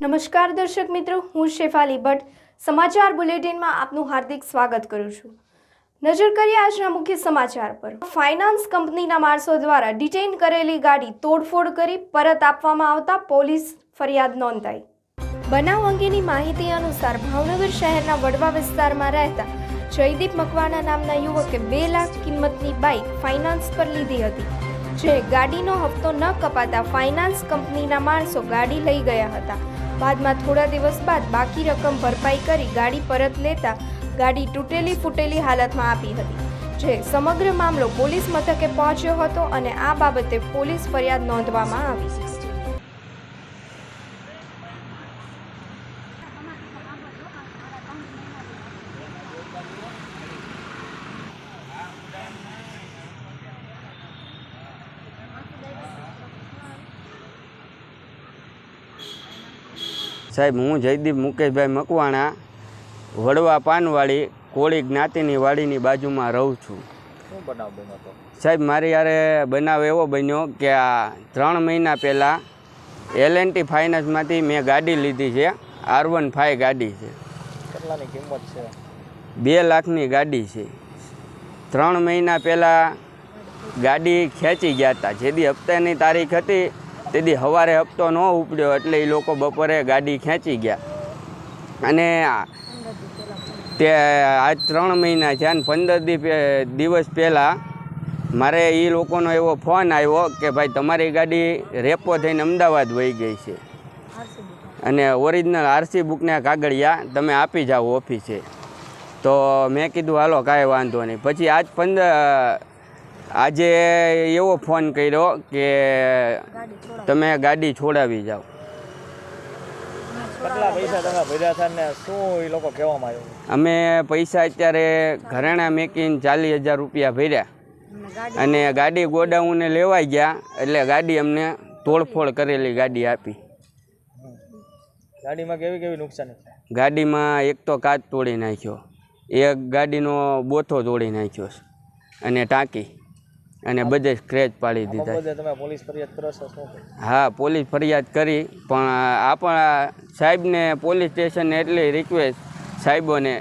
નમસ્કાર દર્શક મિત્રો, હું શેફાલી ભટ્ટ. સમાચાર બુલેટિનમાં આપનું હાર્દિક સ્વાગત કરું છું. નજર કરીએ આજના મુખ્ય સમાચાર પર. ફાઇનાન્સ કંપનીના માણસો દ્વારા ડિટેઇન કરેલી ગાડી તોડફોડ કરી પરત આપવામાં આવતા પોલીસ ફરિયાદ નોંધાઈ. બનાવ અંગેની માહિતી અનુસાર ભાવનગર શહેરના વડવા વિસ્તારમાં રહેતા જયદીપ મકવાણા નામના યુવકે બે લાખ કિંમતની બાઇક ફાઇનાન્સ પર લીધી હતી, જે ગાડીનો હપ્તો ન કપાતા ફાઇનાન્સ કંપનીના માણસો ગાડી લઈ ગયા હતા. બાદમાં થોડા દિવસ બાદ બાકી રકમ ભરપાઈ કરી ગાડી પરત લેતા ગાડી તૂટેલી ફૂટેલી હાલતમાં આપી હતી, જે સમગ્ર મામલો પોલીસ મથકે પહોંચ્યો હતો અને આ બાબતે પોલીસ ફરિયાદ નોંધવામાં આવી સાહેબ હું જયદીપ મુકેશભાઈ મકવાણા વડવા પાનવાડી કોળી જ્ઞાતિની વાડીની બાજુમાં રહું છું. સાહેબ મારી યારે બનાવ એવો બન્યો કે આ ત્રણ મહિના પહેલાં એલ એન ટી ફાઇનાન્સમાંથી મેં ગાડી લીધી છે આર વન ફાઇવ ગાડી છે. કેટલાની કિંમત છે? બે લાખની ગાડી છે. ત્રણ મહિના પહેલાં ગાડી ખેંચી ગયા હતા. જેદી હપ્તાની તારીખ હતી તેદી સવારે હપ્તો ન ઉપડ્યો એટલે એ લોકો બપોરે ગાડી ખેંચી ગયા. અને તે આજ ત્રણ મહિના છે અને પંદર દિવસ પહેલાં મારે એ લોકોનો એવો ફોન આવ્યો કે ભાઈ તમારી ગાડી રેપો થઈને અમદાવાદ વહી ગઈ છે. અને ઓરિજિનલ આરસી બુકના કાગળિયા તમે આપી જાઓ ઓફિસે. તો મેં કીધું, હાલો, કાંઈ વાંધો નહીં. પછી આજ પંદર આજે એવો ફોન કર્યો કે તમે ગાડી છોડાવી જાઓ. કેટલા પૈસા ભર્યા હતા ને શું એ લોકો કહેવામાં આવ્યું? અમે પૈસા અત્યારે ઘરેણા મેકીને ચાલીસ હજાર રૂપિયા ભર્યા. અને ગાડી ગોડાઉને લેવાઈ ગયા એટલે ગાડી અમને તોડફોડ કરેલી ગાડી આપી. ગાડીમાં કેવી કેવી નુકસાન ગાડીમાં એક તો કાચ તોડી નાખ્યો એક ગાડીનો બોથો તોડી નાખ્યો અને ટાંકી. અને બધે સ્ક્રેચ પાડી દીધા તમે પોલીસ ફરિયાદ કરો છો હા પોલીસ ફરિયાદ કરી પણ આપણા સાહેબને પોલીસ સ્ટેશનને એટલી રિક્વેસ્ટ સાહેબોને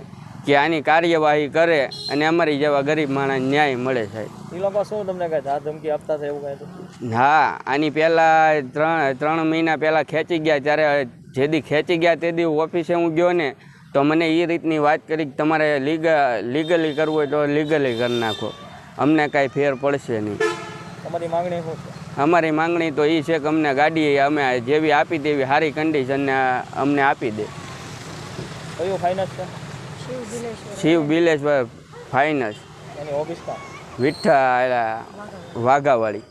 કે આની કાર્યવાહી કરે અને અમારી જેવા ગરીબ માણસ ન્યાય મળે સાહેબ. એ લોકો શું તમને કહે ધમકી આપતા એવું કહે હા આની પહેલાં ત્રણ ત્રણ મહિના પહેલાં ખેંચી ગયા ત્યારે જેદી ખેંચી ગયા તેદી ઓફિસે હું ગયો ને તો મને એ રીતની વાત કરી કે તમારે લીગ લીગલી કરવું હોય તો લીગલી કરી નાખો. અમને કાંઈ ફેર પડશે નહીં. તમારી માંગણી શું છે? અમારી માંગણી તો એ છે કે અમને ગાડી અમે જેવી આપી તેવી સારી કન્ડિશનને અમને આપી દે. કયું ફાઇનાન્સ છે? શિવ બિલેશ્વર ફાઇનાન્સ વિઠ્ઠા વાઘાવાળી.